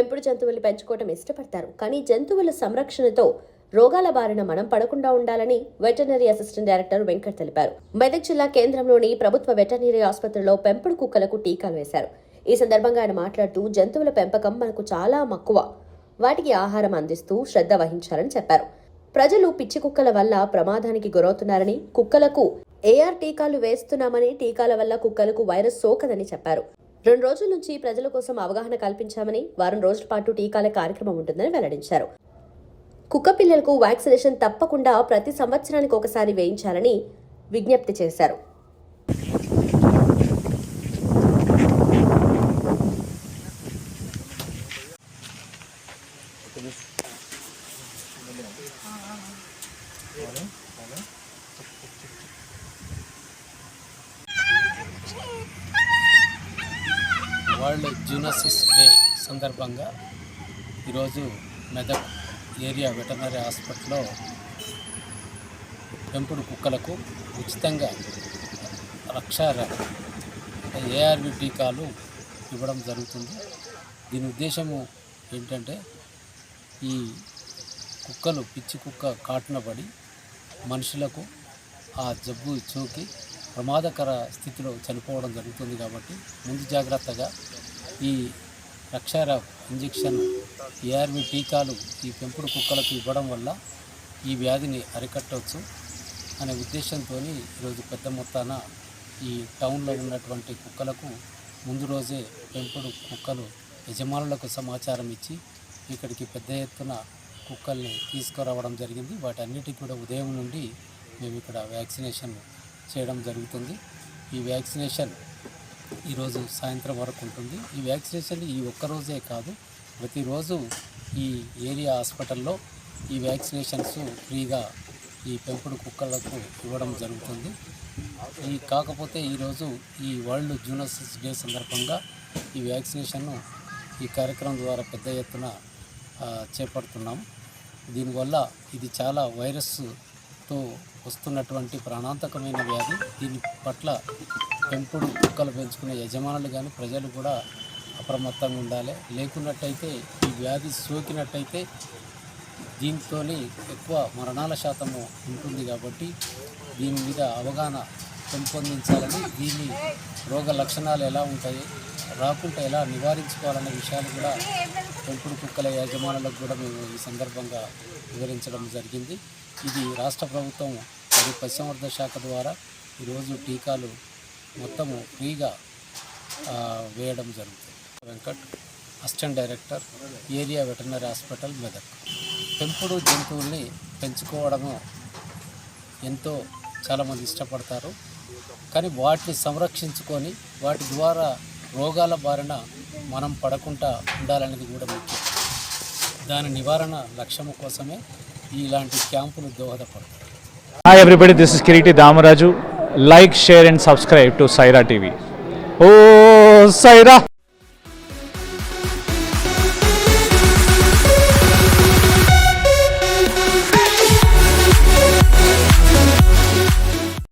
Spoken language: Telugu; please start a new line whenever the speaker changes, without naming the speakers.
పెంపుడు జంతువులు పెంచుకోవటం ఇష్టపడతారు. కానీ జంతువుల సంరక్షణతో రోగాల బారిన మనం పడకుండా ఉండాలని వెటర్నరీ అసిస్టెంట్ డైరెక్టర్ వెంకట్ తెలిపారు. మెదక్ జిల్లా కేంద్రంలోని ప్రభుత్వ వెటర్నరీ ఆసుపత్రిలో పెంపుడు కుక్కలకు టీకాలు వేశారు. ఈ సందర్భంగా ఆయన మాట్లాడుతూ జంతువుల పెంపకం మనకు చాలా మక్కువ. వాటికి ఆహారం అందిస్తూ శ్రద్ధ వహించాలని చెప్పారు. ప్రజలు పిచ్చి కుక్కల వల్ల ప్రమాదానికి గురవుతున్నారని కుక్కలకు ఏఆర్ టీకాలు వేస్తున్నామని టీకాల వల్ల కుక్కలకు వైరస్ సోకదని చెప్పారు. రెండు రోజుల నుంచి ప్రజల కోసం అవగాహన కల్పించామని వారం రోజుల పాటు టీకాల కార్యక్రమం ఉంటుందని వెల్లడించారు. కుక్క పిల్లలకు వ్యాక్సినేషన్ తప్పకుండా ప్రతి సంవత్సరానికి ఒకసారి వేయించాలని విజ్ఞప్తి చేశారు.
వరల్డ్ జూనసిస్ డే సందర్భంగా ఈరోజు మెదక్ ఏరియా వెటర్నరీ హాస్పిటల్లో పెంపుడు కుక్కలకు ఉచితంగా రక్షార ఏఆర్వి టీకాలు ఇవ్వడం జరుగుతుంది. దీని ఉద్దేశము ఏంటంటే ఈ కుక్కలు పిచ్చి కుక్క కాటున పడి మనుషులకు ఆ జబ్బు చూకి ప్రమాదకర స్థితిలో చనిపోవడం జరుగుతుంది కాబట్టి ముందు జాగ్రత్తగా ఈ రక్షార ఇంజెక్షన్ ఏఆర్వి టీకాలు ఈ పెంపుడు కుక్కలకు ఇవ్వడం వల్ల ఈ వ్యాధిని అరికట్టవచ్చు అనే ఉద్దేశంతో ఈరోజు పెద్ద మొత్తాన ఈ టౌన్లో ఉన్నటువంటి కుక్కలకు ముందు రోజే పెంపుడు కుక్కలు యజమానులకు సమాచారం ఇచ్చి ఇక్కడికి పెద్ద ఎత్తున కుక్కల్ని తీసుకురావడం జరిగింది. వాటన్నిటికి కూడా ఉదయం నుండి మేము ఇక్కడ వ్యాక్సినేషన్ చేయడం జరుగుతుంది. ఈ వ్యాక్సినేషన్ ఈరోజు సాయంత్రం వరకు ఉంటుంది. ఈ వ్యాక్సినేషన్ ఈ ఒక్కరోజే కాదు ప్రతిరోజు ఈ ఏరియా హాస్పిటల్లో ఈ వ్యాక్సినేషన్స్ ఫ్రీగా ఈ పెంపుడు కుక్కలకు ఇవ్వడం జరుగుతుంది. ఈ కాకపోతే ఈరోజు ఈ వరల్డ్ జూనోసిస్ డే సందర్భంగా ఈ వ్యాక్సినేషన్ను ఈ కార్యక్రమం ద్వారా పెద్ద ఎత్తున చేపడుతున్నాం. దీనివల్ల ఇది చాలా వైరస్తో వస్తున్నటువంటి ప్రాణాంతకమైన వ్యాధి దీని పట్ల పెంపుడు కుక్కలు పెంచుకునే యజమానులు కానీ ప్రజలు కూడా అప్రమత్తంగా ఉండాలి. లేకున్నట్టయితే ఈ వ్యాధి సోకినట్టయితే దీంతో ఎక్కువ మరణాల శాతము ఉంటుంది కాబట్టి దీని మీద అవగాహన పెంపొందించాలని దీని రోగ లక్షణాలు ఎలా ఉంటాయి రాకుండా ఎలా నివారించుకోవాలనే విషయాలు కూడా పెంపుడు కుక్కల యజమానులకు కూడా మేము ఈ సందర్భంగా వివరించడం జరిగింది. ఇది రాష్ట్ర ప్రభుత్వం మరియు పశుసంవర్ధ శాఖ ద్వారా ఈరోజు టీకాలు మొత్తము ఫ్రీగా వేయడం జరుగుతుంది. Venkat assistant director area veterinary hospital Medak. పెంపుడు జంతువుల్ని పెంచుకోవడము ఎంతో చాలామంది ఇష్టపడతారు. కానీ వాటిని సంరక్షించుకొని వాటి ద్వారా రోగాల బారిన మనం పడకుండా ఉండాలనేది కూడా ముఖ్యం. దాని నివారణ లక్ష్యం కోసమే ఇలాంటి క్యాంపులు దోహదపడతాయి.
This is Kireeti Damaraju like share and subscribe to Saira TV oh Sye Raa